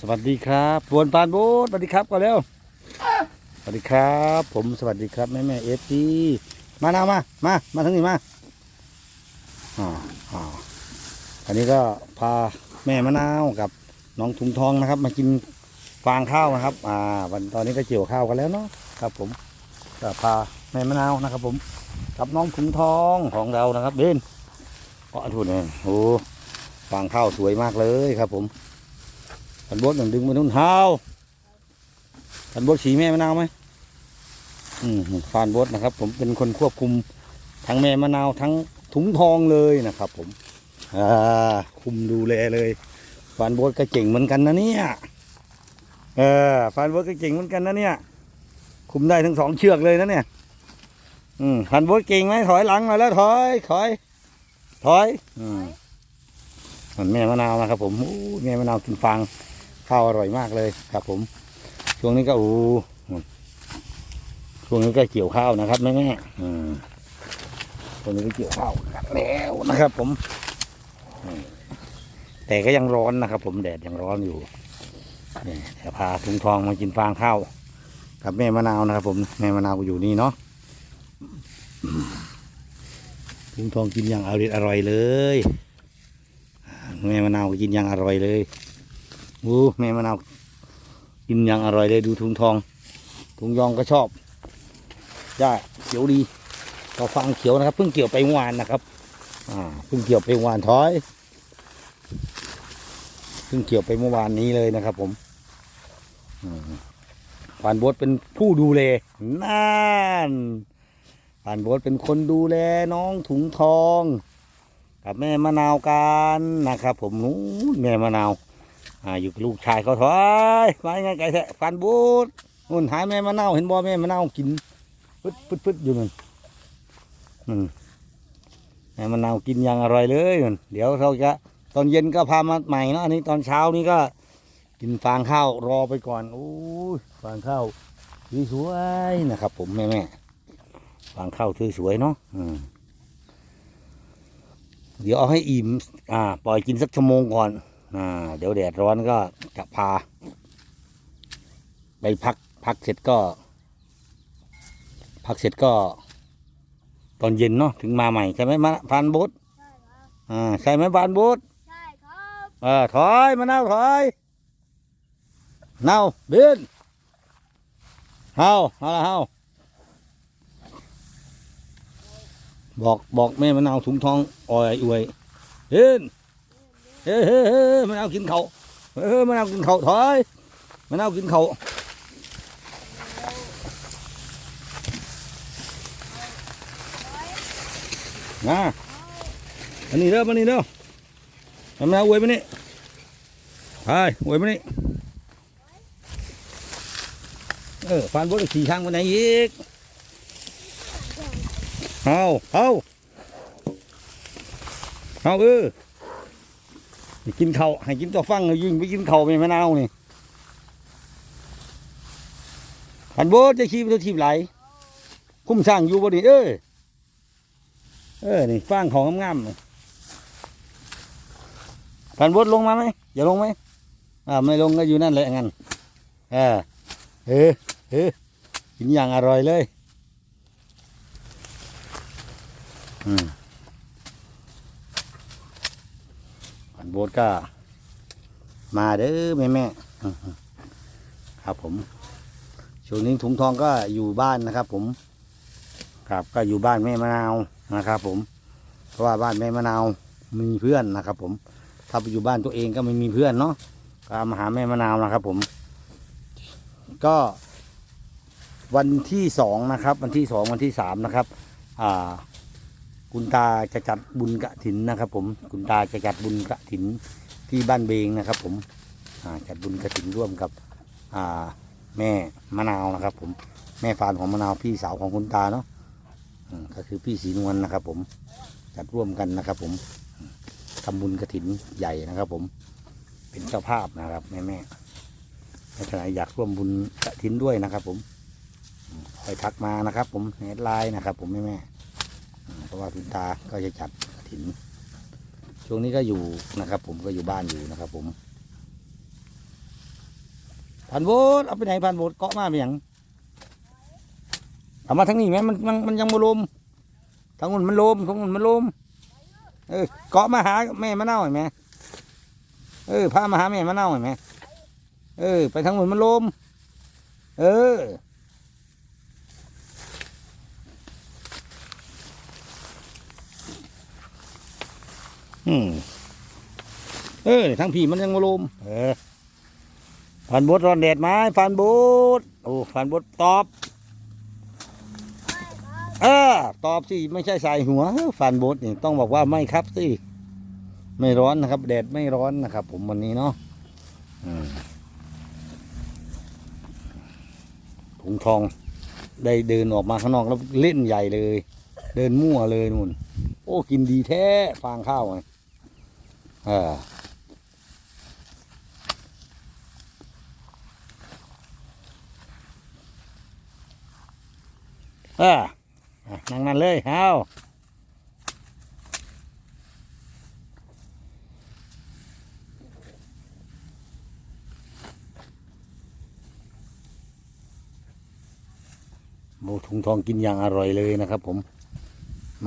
สวัสดีครับบวนปานบูธสวัสดีครับก่อนเร็วสวัสดีครับ ผมสวัสดีครับแม่แม่เอฟซีมานามามามาทั้งนี้มาอ่าอ่าอันนี้ก็พาแม่มะนาวกับน้องถุงทองนะครับ มากินฟางข้าวนะครับ อ่า วันตอนนี้ก็เกี่ยวข้าวกันแล้วเนาะครับ ผมก็พาแม่มะนาวนะครับ ผมกับน้องถุงทองของเรานะครับเบนก็ทุนเนี่ยโอ้ฟางข้าวสวยมากเลยครับ ผม พันบดหนึ่งดึงไปนุ่นเท้าพันบดสีแม่มะนาวไหมอืมฟานบดนะครับ ผมเป็นคนควบคุมทั้งแม่มะนาวทั้งถุงทองเลยนะครับ ผมอ่าคุมดูแลเลยฟานบดก็เจ๋งเหมือนกันนะเนี่ยเออฟานบดก็เจ๋งเหมือนกันนะเนี่ย คุมได้ทั้งสองเชือกเลยนะเนี่ย อืมฟันบดเก่งไหมถอยหลังมาแล้วถอยถอยถอย อืมมันแม่มะนาวนะครับผมอู้แม่มะนาวกินฟาง ข้าวอร่อยมากเลยครับ ผม ช่วงนี้ก็อู้ช่วงนี้ก็เกี่ยวข้าวนะครับแม่แม่ช่วงนี้ก็เกี่ยวข้าวแล้วนะครับ ผม แต่ก็ยังร้อนนะครับ ผมแดดยังร้อนอยู่นี่เดี๋ยวพาถุงทองมากินฟางข้าวกับแม่มะนาวนะครับ ผมแม่มะนาวก็อยู่นี่เนาะถุงทองกินอย่างอร่อยอร่อยเลยแม่มะนาวก็กินอย่างอร่อยเลย โอ้แม่มะนาวกินอย่างอร่อยเลยดูทุงทอง ทุงยองก็ชอบย่าเขียวดีก็ฟังเขียวนะครับ เพิ่งเกี่ยวไปเมื่อวานนะครับ อ่าเพิ่งเกี่ยวไปเมื่อวานถอยเพิ่งเกี่ยวไปเมื่อวานนี้เลยนะครับ ผมอืมปานโบดเป็นผู้ดูแลนั่นปานโบดเป็นคนดูแลน้องถุงทอง กับแม่มะนาวกันนะครับ ผมนู้นแม่มะนาว อ่าอยู่กับลูกชายเขาถอยมายังไงไก่แทะฟันบูดนู่นหายแม่มะนาวเห็นบ่แม่มะนาวกินปึ๊ดปึ๊ดปึ๊ดอยู่นั่นอืมแม่มะนาวกินอย่างอร่อยเลยนั่นเดี๋ยวเราจะตอนเย็นก็พามาใหม่นะอันนี้ตอนเช้านี้ก็กินฟางข้าวรอไปก่อนโอ้ยฟางข้าวสวยๆนะครับ ผมแม่แม่ฟางข้าวสวยๆเนาะอืมเดี๋ยวเอาให้อิ่ม อ่า ปล่อยกินสักชั่วโมงก่อน อ่าเดี๋ยวแดดร้อนก็จะพา ไปพักพักเสร็จก็ พักเสร็จก็ ตอนเย็นเนาะถึงมาใหม่ใช่ไหมมาพานโบดใช่ครับอ่าใช่ไหมพานโบดใช่ครับเออถอยมาเน่าถอยเน่าเบินเฮาเอาละเฮาบอกบอกแม่มะนาวถุงทองอ่อยอวยเบิน เฮ้ยเฮ้ยเฮ้ยมะนากินเขาเฮ้ยเฮ้ยมะนากินเขาถอยมะนากินเขามาอันนี้เด้อมานี่เด้อมะนาวอวยมนี่ไปอวยมนี่เออฟานบดขี่ทางไปไหนอีกเอาเอาเอาเออ กินเขาให้กินตัวฟังยิ่งไปกินเขาวไม่มะนาวนี่พันโบจะขี่ไปตัวทีบไหล คุ้มสร้างอยู่บ่นี่เอ้ยเออนี่ฟางของงามๆนี่พันโบลงมาไหมอย่าลงไหมอ่าไม่ลงก็อยู่นั่นแหละงั้นเออเออเออกินอย่างอร่อยเลย อืม ผ่านโบสก็ มาเด้อแม่แม่ครับผมช่วงนี้ถุงทองก็อยู่บ้านนะครับ ผมครับก็อยู่บ้านแม่มะนาวนะครับ ผม เพราะว่าบ้านแม่มะนาวมีเพื่อนนะครับ ผม ถ้าไปอยู่บ้านตัวเองก็ไม่มีเพื่อนเนาะก็มาหาแม่มะนาวนะครับ ผม ก็วันที่สองนะครับ วันที่สองวันที่สามนะครับ อ่า คุณตาจะจัดบุญกระถินนะครับผมคุณตาจะจัดบุญกระถินที่บ้านเบงนะครับ ผมจัดบุญกระถินร่วมกับแม่มะนาวนะครับ ผมแม่ฟานของมะนาวพี่สาวของคุณตาเนาะก็คือพี่ศรีนวลนะครับ ผมจัดร่วมกันนะครับ ผมทำบุญกระถินใหญ่นะครับ ผมเป็นเจ้าภาพนะครับ แม่แม่ๆถ้าใครอยากร่วมบุญกระถินด้วยนะครับ ผมคอยทักมานะครับ ผมในไลน์นะครับ ผมแม่แม่ ว่าคุณตาก็จะจัดกระถิน ช่วงนี้ก็อยู่นะครับ ผมก็อยู่บ้านอยู่นะครับ ผมผ่านโบสเอาไปไหนผ่านโบสเกาะมาเป็นหยังเอามาทั้งนี้ไหมมันมันมันยังมาลมทั้งนู้นมันลมทั้งนู้นมันลมเออเกาะมาหาแม่มะนาวเห็นไหมเออพามาหาแม่มะนาวเห็นไหมเออ ไปทั้งนู้นมันลมเออ อืมเออทั้งพี่มันยังมาลมเออฟันบดร้อนแดดไหมฟันบดโอ้ฟันบดตอบ เออ ตอบสิไม่ใช่ใส่หัวฟันบดนี่ต้องบอกว่าไม่ครับสิไม่ร้อนนะครับ แดดไม่ร้อนนะครับ ผมวันนี้เนาะถุงทองได้เดินออกมาข้างนอกแล้วเล่นใหญ่เลย เดินมั่วเลยนู่น โอ้กินดีแท้ฟางข้าวไง เออเออนั่งนั่นเลยเอาโมถุงทองกินอย่างอร่อยเลยนะครับผม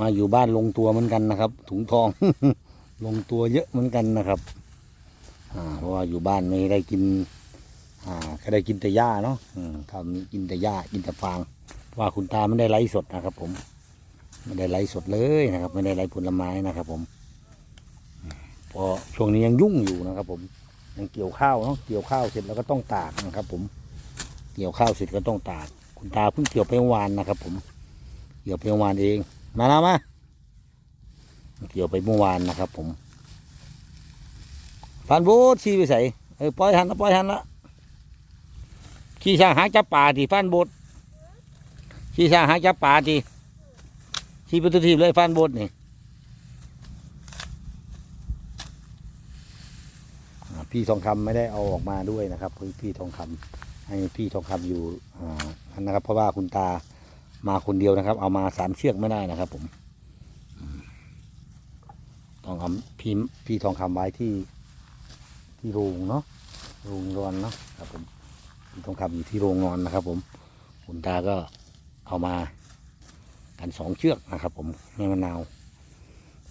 มาอยู่บ้านลงตัวเหมือนกันนะครับ ถุงทอง ลงตัวเยอะเหมือนกันนะครับอ่าเพราะว่าอยู่บ้านไม่ได้กินอ่าก็ได้กินแต่หญ้าเนาะทำกินแต่หญ้ากินแต่ฟางเพราะว่าคุณตาไม่ได้ไลฟ์สดนะครับ ผมไม่ได้ไลฟ์สดเลยนะครับ ไม่ได้ไลฟ์ผลไม้นะครับ ผมพราะช่วงนี้ยังยุ่งอยู่นะครับ ผมยังเกี่ยวข้าวเนาะเกี่ยวข้าวเสร็จแล้วก็ต้องตากนะครับ ผม เกี่ยวข้าวเสร็จก็ต้องตาก คุณตาเพิ่งเกี่ยวไปเมื่อวานนะครับ ผมเกี่ยวไปเมื่อวานเอง มาแล้วมา เกี่ยวไปเมื่อวานนะครับ ผมฟันโบดชี้ไปใส่เออปล่อยหันละปล่อยหันละขี่ช้างหาจับป่าที่ฟันโบดขี่ช้างหาจับป่าที่ขี่ประตูทีเลยฟันโบดนี่พี่ทองคำไม่ได้เอาออกมาด้วยนะครับพี่พี่ทองคำให้พี่ทองคำอยู่อ่านะครับ เพราะว่าคุณตามาคนเดียวนะครับ เอามาสามเชือกไม่ได้นะครับ ผม ต้องเอาพี่พี่ทองคำไว้ที่ที่โรงเนาะโรงนอนเนาะครับผมพี่ทองคำอยู่ที่โรงนอนนะครับ ผมคุณตาก็เอามากันสองเชือกนะครับผมแม่มะนาว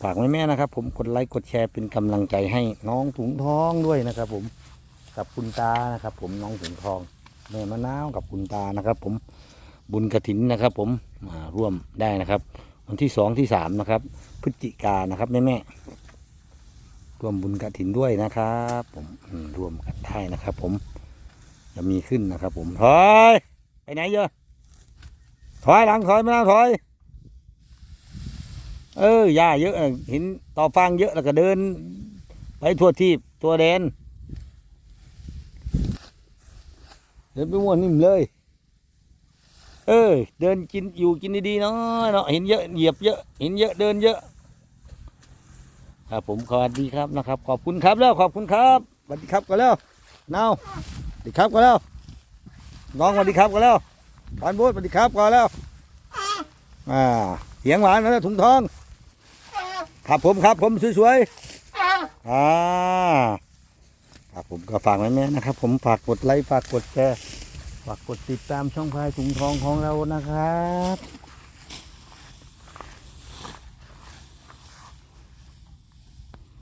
ฝากแม่แม่นะครับ ผมกดไลค์กดแชร์เป็นกำลังใจให้น้องถุงทองด้วยนะครับ ผมกับคุณตานะครับ ผมน้องถุงทองแม่มะนาวกับคุณตานะครับ ผมบุญกระถินนะครับ ผมมาร่วมได้นะครับ วันที่สองที่สามนะครับ พฤศจิกานะครับแม่แม่ร่วมบุญกระถินด้วยนะครับ ผมร่วมกันได้นะครับ ผมจะมีขึ้นนะครับ ผมถอยไปไหนเยอะถอยหลังถอยไม่ต้องถอย เออหญ้าเยอะห็นต่อฟางเยอะแล้วก็เดิน ไปทั่วที่ตัวแดนเดินไปม้วนนิ่มเลย เออ เดินกินอยู่กินดีๆเนาะเนาะเห็นเยอะเหยียบเยอะเห็นเยอะเดินเยอะ ครับผมสวัสดีครับนะครับ ขอบคุณครับแล้วขอบคุณครับสวัสดีครับกันแล้วนาวสวัสดีครับกันแล้วน้องสวัสดีครับกันแล้วปานโบดสวัสดีครับกันแล้วอ่าเสียงหวานนะถุงทองครับผมครับผมสวยๆอ่าครับผมก็ฝากไว้แม่นะครับ ผมฝากกดไลค์ฝากกดแชร์ ฝากกดติดตามช่องพายถุงทองของเรานะครับ